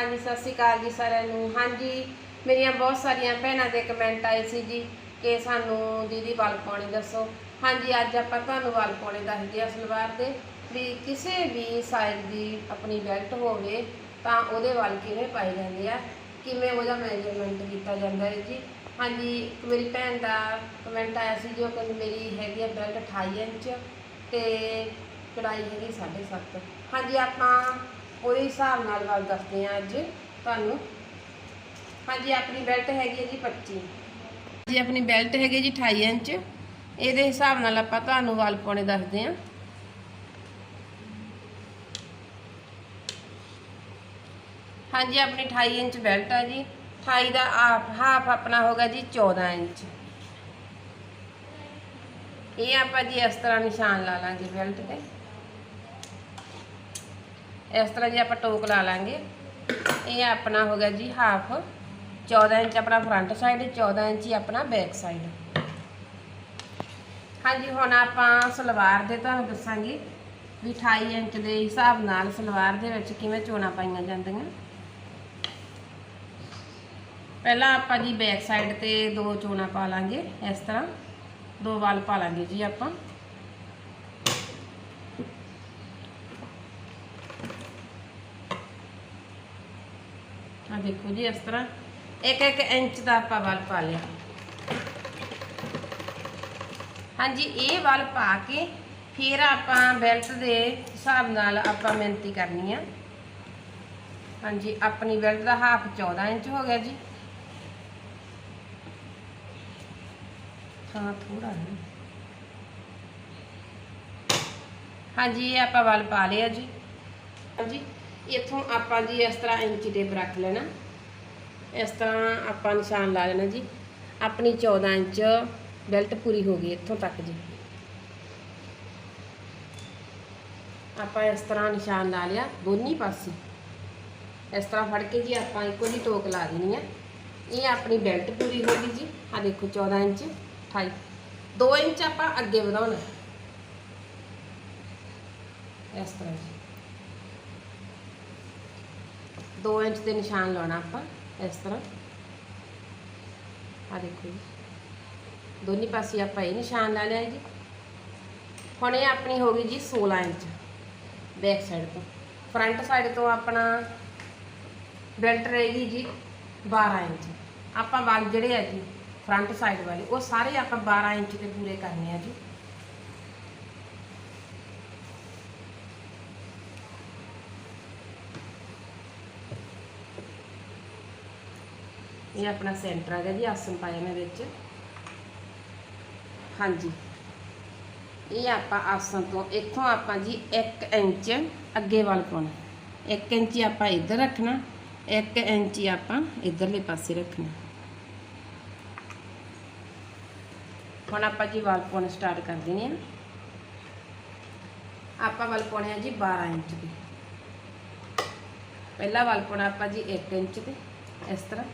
ਹਾਂਜੀ, ਸਤਿ ਸ਼੍ਰੀ ਅਕਾਲ ਜੀ ਸਾਰਿਆਂ ਨੂੰ। ਹਾਂਜੀ, ਮੇਰੀਆਂ ਬਹੁਤ ਸਾਰੀਆਂ ਭੈਣਾਂ ਦੇ ਕਮੈਂਟ ਆਏ ਸੀ ਜੀ ਕਿ ਸਾਨੂੰ ਦੀਦੀ ਵਾਲ ਪਾਉਣੇ ਦੱਸੋ। ਹਾਂਜੀ, ਅੱਜ ਆਪਾਂ ਤੁਹਾਨੂੰ ਵਾਲ ਪਾਉਣੇ ਦੱਸਦੇ ਆ ਸਲਵਾਰ ਦੇ ਵੀ ਕਿਸੇ ਵੀ ਸਾਈਜ਼ ਦੀ ਆਪਣੀ ਬੈਲਟ ਹੋਵੇ ਤਾਂ ਉਹਦੇ ਵਾਲ ਕਿਵੇਂ ਪਾਏ ਜਾਂਦੇ ਆ, ਕਿਵੇਂ ਉਹਦਾ ਮੈਜਰਮੈਂਟ ਕੀਤਾ ਜਾਂਦਾ ਹੈ ਜੀ। ਹਾਂਜੀ, ਇੱਕ ਮੇਰੀ ਭੈਣ ਦਾ ਕਮੈਂਟ ਆਇਆ ਸੀ ਜੋ ਕਹਿੰਦੀ ਮੇਰੀ ਹੈਗੀ ਆ ਬੈਲਟ 28 ਇੰਚ ਤੇ ਕਢਾਈ ਹੈਗੀ 7.5 ਹਾਂਜੀ, ਆਪਾਂ ਉਹਦੇ ਹਿਸਾਬ ਨਾਲ ਵਾਲ ਦੱਸਦੇ ਆ ਅੱਜ ਤੁਹਾਨੂੰ। ਹਾਂਜੀ, ਆਪਣੀ ਬੈਲਟ ਹੈਗੀ ਹੈ ਜੀ 25 ਜੀ ਆਪਣੀ ਬੈਲਟ ਹੈਗੀ ਜੀ 28 ਇੰਚ। ਇਹਦੇ ਹਿਸਾਬ ਨਾਲ ਆਪਾਂ ਤੁਹਾਨੂੰ ਵਾਲ ਪਾਉਣੇ ਦੱਸਦੇ ਆ ਹਾਂਜੀ, ਆਪਣੀ 28 ਇੰਚ ਬੈਲਟ ਆ ਜੀ। 28 ਦਾ ਹਾਫ ਹਾਫ ਆਪਣਾ ਹੋਗਾ ਜੀ 14 ਇੰਚ। ਇਹ ਆਪਾਂ ਜੀ ਇਸ ਤਰ੍ਹਾਂ ਨਿਸ਼ਾਨ ਲਾ ਲਾਂਗੇ ਬੈਲਟ ਤੇ। ਇਸ ਤਰ੍ਹਾਂ ਜੀ ਆਪਾਂ ਟੋਕ ਲਾ ਲਾਂਗੇ। ਇਹ ਆਪਣਾ ਹੋ ਗਿਆ ਜੀ ਹਾਫ 14 ਇੰਚ ਆਪਣਾ ਫਰੰਟ ਸਾਈਡ 14 ਇੰਚ ਹੀ ਆਪਣਾ ਬੈਕ ਸਾਈਡ ਹਾਂਜੀ, ਹੁਣ ਆਪਾਂ ਸਲਵਾਰ ਦੇ ਤੁਹਾਨੂੰ ਦੱਸਾਂਗੇ ਵੀ 28 ਇੰਚ ਦੇ ਹਿਸਾਬ ਨਾਲ ਸਲਵਾਰ ਦੇ ਵਿੱਚ ਕਿਵੇਂ ਚੋਣਾ ਪਾਈਆਂ ਜਾਂਦੀਆਂ। ਪਹਿਲਾਂ ਆਪਾਂ ਜੀ ਬੈਕ ਸਾਈਡ ਤੇ ਦੋ ਚੋਣਾ ਪਾ ਲਾਂਗੇ, ਇਸ ਤਰ੍ਹਾਂ। ਦੋ ਵਾਲ ਪਾ ਲਾਂਗੇ ਜੀ ਆਪਾਂ। ਆ ਦੇਖੋ ਜੀ, ਇਸ ਤਰ੍ਹਾਂ ਇੱਕ ਇੱਕ ਇੰਚ ਦਾ ਆਪਾਂ ਵਾਲ ਪਾ ਲਿਆ। ਹਾਂਜੀ, ਇਹ ਵਾਲ ਪਾ ਕੇ ਫਿਰ ਆਪਾਂ ਬੈਲਟ ਦੇ ਹਿਸਾਬ ਨਾਲ ਆਪਾਂ ਮਿਹਨਤੀ ਕਰਨੀ ਆ। ਹਾਂਜੀ, ਆਪਣੀ ਬੈਲਟ ਦਾ ਹਾਫ 14 ਇੰਚ ਹੋ ਗਿਆ ਜੀ। ਹਾਂ ਥੋੜਾ ਹੈ ਹਾਂਜੀ, ਇਹ ਆਪਾਂ ਵਾਲ ਪਾ ਲਿਆ ਜੀ। ਹਾਂਜੀ। ਇੱਥੋਂ ਆਪਾਂ ਜੀ ਇਸ ਤਰ੍ਹਾਂ ਇੰਚ ਟੇਪ ਰੱਖ ਲੈਣਾ। ਇਸ ਤਰ੍ਹਾਂ ਆਪਾਂ ਨਿਸ਼ਾਨ ਲਾ ਲੈਣਾ ਜੀ। ਆਪਣੀ 14 ਇੰਚ ਬੈਲਟ ਪੂਰੀ ਹੋ ਗਈ ਇੱਥੋਂ ਤੱਕ ਜੀ। ਆਪਾਂ ਇਸ ਤਰ੍ਹਾਂ ਨਿਸ਼ਾਨ ਲਾ ਲਿਆ ਦੋਨੀ ਪਾਸੇ। ਇਸ ਤਰ੍ਹਾਂ ਫੜ ਕੇ ਜੀ ਆਪਾਂ ਇੱਕੋ ਜੀ ਟੋਕ ਲਾ ਦੇਣੀ ਆ। ਇਹ ਆਪਣੀ ਬੈਲਟ ਪੂਰੀ ਹੋ ਗਈ ਜੀ। ਆ ਦੇਖੋ 14 ਇੰਚ 28 2 ਇੰਚ ਆਪਾਂ ਅੱਗੇ ਵਧਾਉਣਾ। ਇਸ ਤਰ੍ਹਾਂ ਜੀ। 2 ਇੰਚ ਦੇ ਨਿਸ਼ਾਨ ਲਾਉਣਾ ਆਪਾਂ, ਇਸ ਤਰ੍ਹਾਂ। ਆ ਦੇਖੋ ਜੀ। ਦੋਨੇ ਪਾਸੇ ਆਪਾਂ ਇਹ ਨਿਸ਼ਾਨ ਲਾ ਲਿਆ ਜੀ। ਹੁਣ ਇਹ ਆਪਣੀ ਹੋ ਗਈ ਜੀ 16 ਇੰਚ, ਬੈਕ ਸਾਈਡ ਤੋਂ। ਫਰੰਟ ਸਾਈਡ ਤੋਂ ਆਪਣਾ ਬੈਲਟ ਰਹੇਗੀ ਜੀ 12 ਇੰਚ। ਆਪਾਂ ਵਾਲ ਜਿਹੜੇ ਆ ਜੀ, ਫਰੰਟ ਸਾਈਡ ਵਾਲੇ, ਉਹ ਸਾਰੇ ਆਪਾਂ 12 ਇੰਚ ਦੇ ਪੂਰੇ ਕਰਨੇ ਆ ਜੀ। ਇਹ ਆਪਣਾ ਸੈਂਟਰ ਹੈਗਾ ਜੀ ਆਸਨ ਪਾਇਆ ਮੈਂ ਵਿੱਚ। ਹਾਂਜੀ। ਇਹ ਆਪਾਂ ਆਸਨ ਤੋਂ ਇੱਥੋਂ ਆਪਾਂ ਜੀ 1 ਇੰਚ ਅੱਗੇ ਵੱਲ ਪਾਉਣਾ। 1 ਇੰਚ ਆਪਾਂ ਇੱਧਰ ਰੱਖਣਾ 1 ਇੰਚ ਆਪਾਂ ਇੱਧਰਲੇ ਪਾਸੇ ਰੱਖਣਾ। ਹੁਣ ਆਪਾਂ ਜੀ ਵਾਲ ਪਾਉਣਾ ਸਟਾਰਟ ਕਰ ਦੇਣੇ ਆ। ਆਪਾਂ ਵਾਲ ਪਾਉਣੇ ਆ ਜੀ 12 ਇੰਚ ਦੇ। ਪਹਿਲਾ ਵਾਲ ਪਾਉਣਾ ਆਪਾਂ ਜੀ 1 ਇੰਚ ਤੇ, ਇਸ ਤਰ੍ਹਾਂ।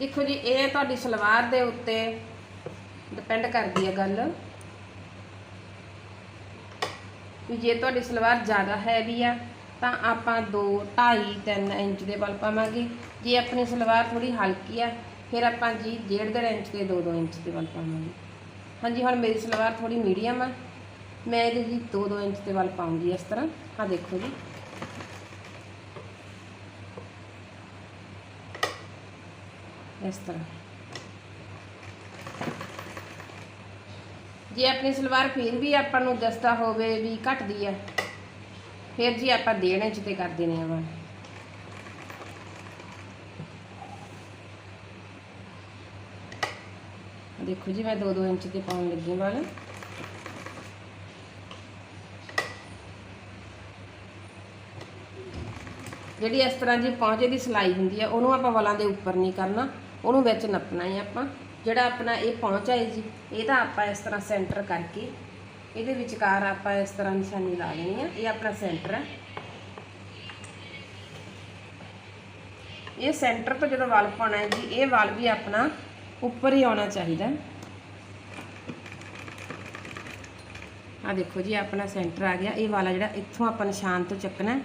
ਦੇਖੋ ਜੀ, ਇਹ ਤੁਹਾਡੀ ਸਲਵਾਰ ਦੇ ਉੱਤੇ ਡਿਪੈਂਡ ਕਰਦੀ ਹੈ ਗੱਲ ਵੀ ਜੇ ਤੁਹਾਡੀ ਸਲਵਾਰ ਜ਼ਿਆਦਾ ਹੈਵੀ ਆ, ਤਾਂ ਆਪਾਂ 2 2.5 3 ਇੰਚ ਦੇ ਵੱਲ ਪਾਵਾਂਗੇ। ਜੇ ਆਪਣੀ ਸਲਵਾਰ ਥੋੜੀ ਹਲਕੀ ਆ, ਫਿਰ ਆਪਾਂ ਜੀ 1.5 ਇੰਚ ਦੇ 2-2 ਇੰਚ ਦੇ ਵੱਲ ਪਾਵਾਂਗੇ। ਹਾਂਜੀ, ਹੁਣ ਮੇਰੀ ਸਲਵਾਰ ਥੋੜੀ ਮੀਡੀਅਮ ਆ, ਮੈਂ ਇਹਦੇ ਜੀ 2-2 ਇੰਚ ਦੇ ਵੱਲ ਪਾਉਂਗੀ ਇਸ ਤਰ੍ਹਾਂ। ਆ ਦੇਖੋ ਜੀ। ਇਸ ਤਰ੍ਹਾਂ। ਜੇ ਆਪਣੀ ਸਲਵਾਰ ਫਿਰ ਵੀ ਆਪਾਂ ਨੂੰ ਦਸਤਾ ਹੋਵੇ ਵੀ ਘਟਦੀ ਆ, ਫਿਰ ਜੀ ਆਪਾਂ ਡੇਢ ਇੰਚ ਤੇ ਕਰ ਦੇਣੇ ਆ ਵਾ। ਦੇਖੋ ਜੀ ਮੈਂ 2-2 ਇੰਚ ਤੇ ਪਾਉਣ ਲੱਗੀ ਵਾਲ ਜਿਹੜੀ ਇਸ ਤਰ੍ਹਾਂ ਜੀ ਪਹੁੰਚੇ ਦੀ ਸਿਲਾਈ ਹੁੰਦੀ ਆ, ਉਹਨੂੰ ਆਪਾਂ ਵਾਲਾਂ ਦੇ ਉੱਪਰ ਨਹੀਂ ਕਰਨਾ। ਉਹਨੂੰ ਵਿੱਚ ਨੱਪਣਾ ਹੈ ਆਪਾਂ। ਜਿਹੜਾ ਆਪਣਾ ਇਹ ਪਹੁੰਚ ਹੈ ਜੀ ਇਹਦਾ ਆਪਾਂ ਇਸ ਤਰ੍ਹਾਂ ਸੈਂਟਰ ਕਰਕੇ, ਇਹਦੇ ਵਿਚਕਾਰ ਆਪਾਂ ਇਸ ਤਰ੍ਹਾਂ ਨਿਸ਼ਾਨੀ ਲਾ ਲੈਣੀ ਆ। ਇਹ ਆਪਣਾ ਸੈਂਟਰ ਹੈ ਇਹ ਸੈਂਟਰ ਤੋਂ ਜਦੋਂ ਵਾਲ ਪਾਉਣਾ ਹੈ ਜੀ, ਇਹ ਵਾਲ ਵੀ ਆਪਣਾ ਉੱਪਰ ਹੀ ਆਉਣਾ ਚਾਹੀਦਾ। ਆ ਦੇਖੋ ਜੀ, ਆਪਣਾ ਸੈਂਟਰ ਆ ਗਿਆ। ਇਹ ਵਾਲਾ ਜਿਹੜਾ ਇੱਥੋਂ ਆਪਾਂ ਨਿਸ਼ਾਨ ਤੋਂ ਚੱਕਣਾ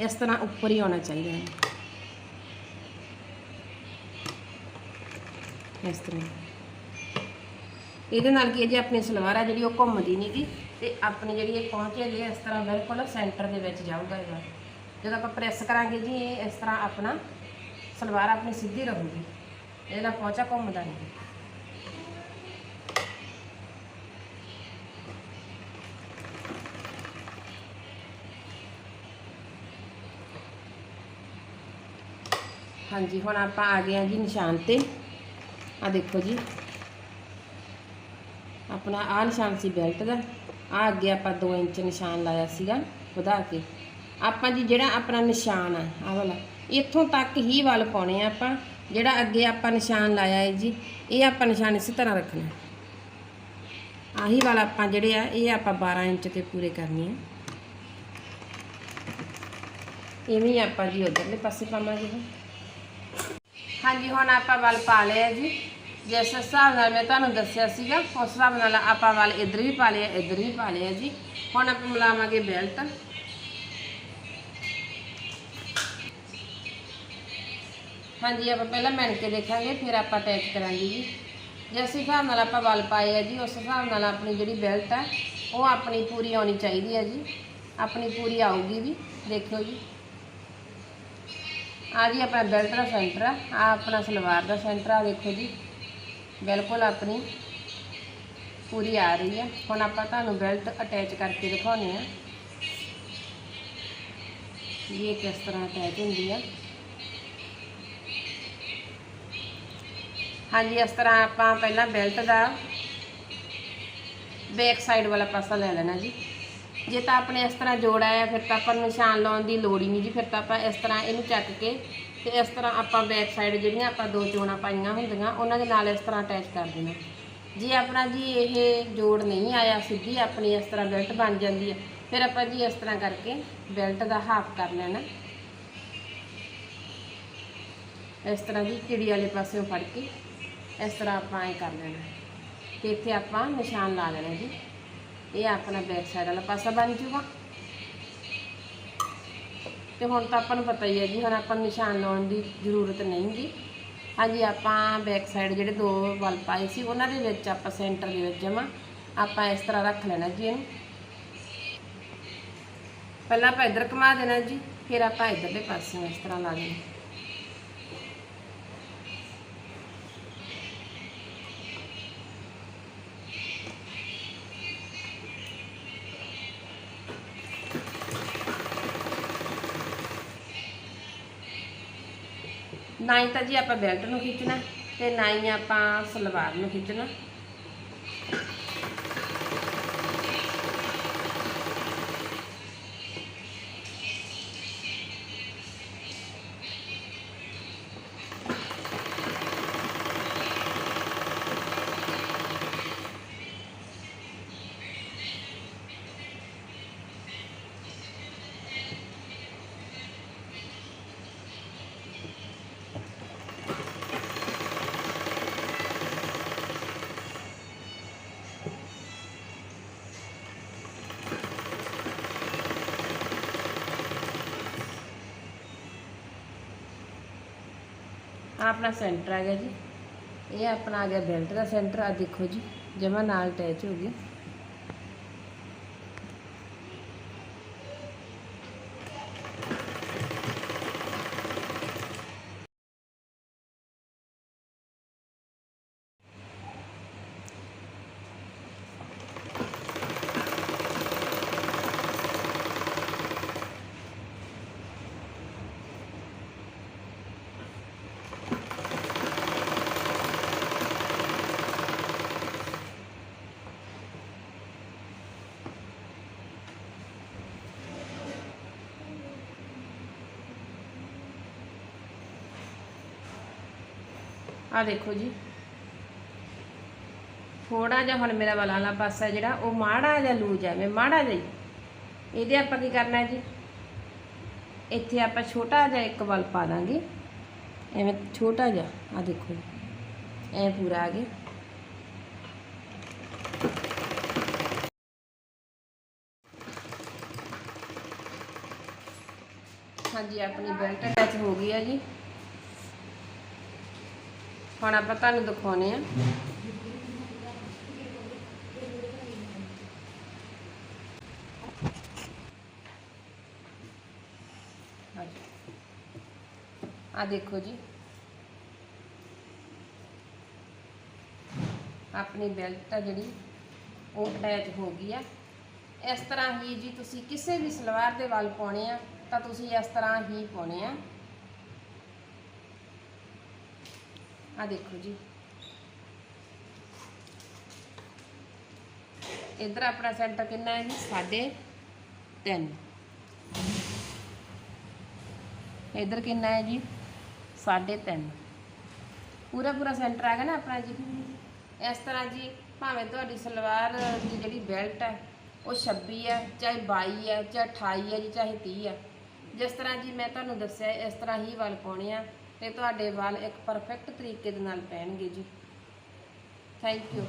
ਇਸ ਤਰ੍ਹਾਂ ਉੱਪਰ ਹੀ ਆਉਣਾ ਚਾਹੀਦਾ ਹੈ। ਇਸ ਤਰ੍ਹਾਂ ਇਹਦੇ ਨਾਲ ਕੀ ਹੈ ਜੀ, ਆਪਣੀ ਸਲਵਾਰ ਆ ਜਿਹੜੀ, ਉਹ ਘੁੰਮਦੀ ਨਹੀਂਗੀ ਤੇ ਆਪਣੀ ਜਿਹੜੀ ਇਹ ਪਹੁੰਚੇ ਜੀ ਇਸ ਤਰ੍ਹਾਂ ਬਿਲਕੁਲ ਸੈਂਟਰ ਦੇ ਵਿੱਚ ਜਾਊਗਾ ਇਹਦਾ। ਜਦੋਂ ਆਪਾਂ ਪ੍ਰੈਸ ਕਰਾਂਗੇ ਜੀ, ਇਹ ਇਸ ਤਰ੍ਹਾਂ ਆਪਣਾ ਸਲਵਾਰ ਆਪਣੀ ਸਿੱਧੀ ਰਹੂਗੀ। ਇਹਦੇ ਨਾਲ ਪਹੁੰਚਾ ਘੁੰਮਦਾ ਨਹੀਂ ਹਾਂਜੀ, ਹੁਣ ਆਪਾਂ ਆ ਗਏ ਹਾਂ ਜੀ ਨਿਸ਼ਾਨ ਤੇ। ਆ ਦੇਖੋ ਜੀ। ਆਪਣਾ ਆ ਨਿਸ਼ਾਨ ਸੀ ਬੈਲਟ ਦਾ। ਆ ਅੱਗੇ ਆਪਾਂ 2 ਇੰਚ ਨਿਸ਼ਾਨ ਲਾਇਆ ਸੀਗਾ ਵਧਾ ਕੇ। ਆਪਾਂ ਜੀ ਜਿਹੜਾ ਆਪਣਾ ਨਿਸ਼ਾਨ ਆ ਆ ਵਾਲਾ, ਇੱਥੋਂ ਤੱਕ ਹੀ ਵੱਲ ਪਾਉਣੇ ਆ ਆਪਾਂ। ਜਿਹੜਾ ਅੱਗੇ ਆਪਾਂ ਨਿਸ਼ਾਨ ਲਾਇਆ ਹੈ ਜੀ, ਇਹ ਆਪਾਂ ਨਿਸ਼ਾਨ ਇਸੇ ਤਰ੍ਹਾਂ ਰੱਖਣਾ। ਆਹੀ ਵਾਲਾ ਆਪਾਂ ਜਿਹੜੇ ਆ, ਇਹ ਆਪਾਂ 12 ਇੰਚ ਤੇ ਪੂਰੇ ਕਰਨੇ ਆ। ਇਵੇਂ ਆਪਾਂ ਜੀ ਉਧਰਲੇ ਪਾਸੇ ਪਾਵਾਂਗੇ। ਹਾਂਜੀ, ਹੁਣ ਆਪਾਂ ਵੱਲ ਪਾ ਲਿਆ ਜੀ। ਜਿਸ ਹਿਸਾਬ ਨਾਲ ਮੈਂ ਤੁਹਾਨੂੰ ਦੱਸਿਆ ਸੀਗਾ, ਉਸ ਹਿਸਾਬ ਨਾਲ ਆਪਾਂ ਵੱਲ ਇੱਧਰ ਵੀ ਪਾ ਲਿਆ ਇੱਧਰ ਵੀ ਪਾ ਲਿਆ ਜੀ। ਹੁਣ ਆਪਾਂ ਮਿਲਾਵਾਂਗੇ ਬੈਲਟ। ਹਾਂਜੀ, ਆਪਾਂ ਪਹਿਲਾਂ ਮਿਣ ਕੇ ਦੇਖਾਂਗੇ, ਫਿਰ ਆਪਾਂ ਅਟੈਚ ਕਰਾਂਗੇ ਜੀ। ਜਿਸ ਹਿਸਾਬ ਨਾਲ ਆਪਾਂ ਵੱਲ ਪਾਏ ਆ ਜੀ, ਉਸ ਹਿਸਾਬ ਨਾਲ ਆਪਣੀ ਜਿਹੜੀ ਬੈਲਟ ਆ, ਉਹ ਆਪਣੀ ਪੂਰੀ ਆਉਣੀ ਚਾਹੀਦੀ ਹੈ ਜੀ। ਆਪਣੀ ਪੂਰੀ ਆਊਗੀ ਵੀ, ਦੇਖਿਓ ਜੀ। ਆ ਜੀ ਆਪਣਾ ਬੈਲਟ ਦਾ ਸੈਂਟਰ ਆ। ਆ ਆਪਣਾ ਸਲਵਾਰ ਦਾ ਸੈਂਟਰ ਆ, ਦੇਖੋ ਜੀ। ਬਿਲਕੁਲ ਆਪਣੀ ਪੂਰੀ ਆ ਰਹੀ ਹੈ ਹੁਣ ਆਪਾਂ ਤੁਹਾਨੂੰ ਬੈਲਟ ਅਟੈਚ ਕਰਕੇ ਦਿਖਾਉਣੇ ਆ। ਇਹ ਕਿਸ ਤਰ੍ਹਾਂ ਅਟੈਚ ਹੁੰਦੀ ਆ। ਹਾਂਜੀ, ਇਸ ਤਰ੍ਹਾਂ ਆਪਾਂ ਪਹਿਲਾਂ ਬੈਲਟ ਦਾ ਬੈਕ ਸਾਈਡ ਵਾਲਾ ਪਾਸਾ ਲੈ ਲੈਣਾ ਜੀ। ਜੇ ਤਾਂ ਆਪਣੇ ਇਸ ਤਰ੍ਹਾਂ ਜੋੜ ਆਇਆ ਫਿਰ ਤਾਂ ਆਪਾਂ ਨੂੰ ਨਿਸ਼ਾਨ ਲਾਉਣ ਦੀ ਲੋੜ ਹੀ ਨਹੀਂ ਜੀ। ਫਿਰ ਤਾਂ ਆਪਾਂ ਇਸ ਤਰ੍ਹਾਂ ਇਹਨੂੰ ਚੱਕ ਕੇ ਤੇ ਇਸ ਤਰ੍ਹਾਂ ਆਪਾਂ ਬੈਕ ਸਾਈਡ ਜਿਹੜੀਆਂ ਆਪਾਂ ਦੋ ਚੋਣਾਂ ਪਾਈਆਂ ਹੁੰਦੀਆਂ, ਉਹਨਾਂ ਦੇ ਨਾਲ ਇਸ ਤਰ੍ਹਾਂ ਅਟੈਚ ਕਰ ਦੇਣਾ। ਜੇ ਆਪਣਾ ਜੀ ਇਹ ਜੋੜ ਨਹੀਂ ਆਇਆ ਸਿੱਧੀ, ਆਪਣੀ ਇਸ ਤਰ੍ਹਾਂ ਬੈਲਟ ਬਣ ਜਾਂਦੀ ਹੈ, ਫਿਰ ਆਪਾਂ ਜੀ ਇਸ ਤਰ੍ਹਾਂ ਕਰਕੇ ਬੈਲਟ ਦਾ ਹਾਫ ਕਰ ਲੈਣਾ। ਇਸ ਤਰ੍ਹਾਂ ਜੀ ਚਿੜੀ ਵਾਲੇ ਪਾਸਿਓਂ ਫੜ ਕੇ ਇਸ ਤਰ੍ਹਾਂ ਆਪਾਂ ਇਹ ਕਰ ਲੈਣਾ। ਤੇ ਇੱਥੇ ਆਪਾਂ ਨਿਸ਼ਾਨ ਲਾ ਲੈਣਾ ਜੀ। ਇਹ ਆਪਣਾ ਬੈਕ ਸਾਈਡ ਵਾਲਾ ਪਾਸਾ ਬਣ ਜੂਗਾ। ਤੇ ਹੁਣ ਤਾਂ ਆਪਾਂ ਨੂੰ ਪਤਾ ਹੀ ਹੈ ਜੀ, ਹੁਣ ਆਪਾਂ ਨੂੰ ਨਿਸ਼ਾਨ ਲਾਉਣ ਦੀ ਜ਼ਰੂਰਤ ਨਹੀਂ ਗੀ। ਹਾਂਜੀ, ਆਪਾਂ ਬੈਕ ਸਾਈਡ ਜਿਹੜੇ ਦੋ ਵੱਲ ਪਾਏ ਸੀ, ਉਹਨਾਂ ਦੇ ਵਿੱਚ ਆਪਾਂ ਸੈਂਟਰ ਦੇ ਵਿੱਚ ਜਮਾ ਆਪਾਂ ਇਸ ਤਰ੍ਹਾਂ ਰੱਖ ਲੈਣਾ ਜੀ ਇਹਨੂੰ। ਪਹਿਲਾਂ ਆਪਾਂ ਇੱਧਰ ਘੁਮਾ ਦੇਣਾ ਜੀ, ਫਿਰ ਆਪਾਂ ਇੱਧਰਲੇ ਪਾਸੇ ਇਸ ਤਰ੍ਹਾਂ ਲਾ ਦੇਣਾ। ਨਾ ਹੀ ਤਾਂ ਜੀ ਆਪਾਂ ਬੈਲਟ ਨੂੰ ਖਿੱਚਣਾ ਤੇ ਨਾ ਹੀ ਆਪਾਂ ਸਲਵਾਰ ਨੂੰ ਖਿੱਚਣਾ। ਆਹ ਆਪਣਾ ਸੈਂਟਰ ਆ ਗਿਆ ਜੀ। ਇਹ ਆਪਣਾ ਆ ਗਿਆ ਬੈਲਟ ਦਾ ਸੈਂਟਰ ਆ ਦੇਖੋ ਜੀ, ਜਮਾ ਨਾਲ ਅਟੈਚ ਹੋ ਗਈ। ਆ ਦੇਖੋ ਜੀ। ਥੋੜਾ ਜਿਹਾ ਹੁਣ ਮੇਰਾ ਵਾਲਾ ਪਾਸਾ ਜਿਹੜਾ, ਉਹ ਮਾੜਾ ਜਿਹਾ ਲੂਜ ਹੈ ਮੈਂ ਮਾੜਾ ਜਿਹਾ ਇਹਦੇ ਆਪਾਂ ਕੀ ਕਰਨਾ ਜੀ? ਇੱਥੇ ਆਪਾਂ ਛੋਟਾ ਜਿਹਾ ਇੱਕ ਵਾਲ ਪਾ ਦਾਂਗੇ। ਐਵੇਂ ਛੋਟਾ ਜਿਹਾ ਆ ਦੇਖੋ ਜੀ। ਐ ਪੂਰਾ ਆ ਗਿਆ। ਹਾਂਜੀ, ਆਪਣੀ ਬੈਲਟ ਅਟੈਚ ਹੋ ਗਈ ਆ ਜੀ। ਹੁਣ ਆਪਾਂ ਤੁਹਾਨੂੰ ਦਿਖਾਉਣੇ ਆ। ਆ ਦੇਖੋ ਜੀ। ਆਪਣੀ ਬੈਲਟ ਆ ਜਿਹੜੀ ਉਹ ਅਟੈਚ ਹੋ ਗਈ ਆ। ਇਸ ਤਰ੍ਹਾਂ ਹੀ ਜੀ ਤੁਸੀਂ ਕਿਸੇ ਵੀ ਸਲਵਾਰ ਦੇ ਵੱਲ ਪਾਉਣੇ ਆ, ਤਾਂ ਤੁਸੀਂ ਇਸ ਤਰ੍ਹਾਂ ਹੀ ਪਾਉਣੇ ਆ। ਆ ਦੇਖੋ ਜੀ। ਇਧਰ ਆਪਣਾ ਸੈਂਟਰ ਕਿੰਨਾ ਹੈ ਜੀ? ਸਾਢੇ ਤਿੰਨ। ਇਧਰ ਕਿੰਨਾ ਹੈ ਜੀ? ਸਾਢੇ ਤਿੰਨ। ਪੂਰਾ ਪੂਰਾ ਸੈਂਟਰ ਆ ਗਿਆ ਨਾ ਆਪਣਾ ਜੀ? ਇਸ ਤਰ੍ਹਾਂ ਜੀ, ਭਾਵੇਂ ਤੁਹਾਡੀ ਸਲਵਾਰ ਦੀ ਜਿਹੜੀ ਬੈਲਟ ਹੈ, ਉਹ 26 ਹੈ, ਚਾਹੇ 22 ਹੈ, ਚਾਹੇ 28 ਹੈ ਜੀ, ਚਾਹੇ 30 ਹੈ। ਜਿਸ ਤਰ੍ਹਾਂ ਜੀ ਮੈਂ ਤੁਹਾਨੂੰ ਦੱਸਿਆ, ਇਸ ਤਰ੍ਹਾਂ ਹੀ ਵਾਲ ਪਾਉਣੇ ਆ। ਤੇ ਤੁਹਾਡੇ ਵਾਲ ਇੱਕ ਪਰਫੈਕਟ ਤਰੀਕੇ ਦੇ ਨਾਲ ਪੈਣਗੇ ਜੀ। Thank you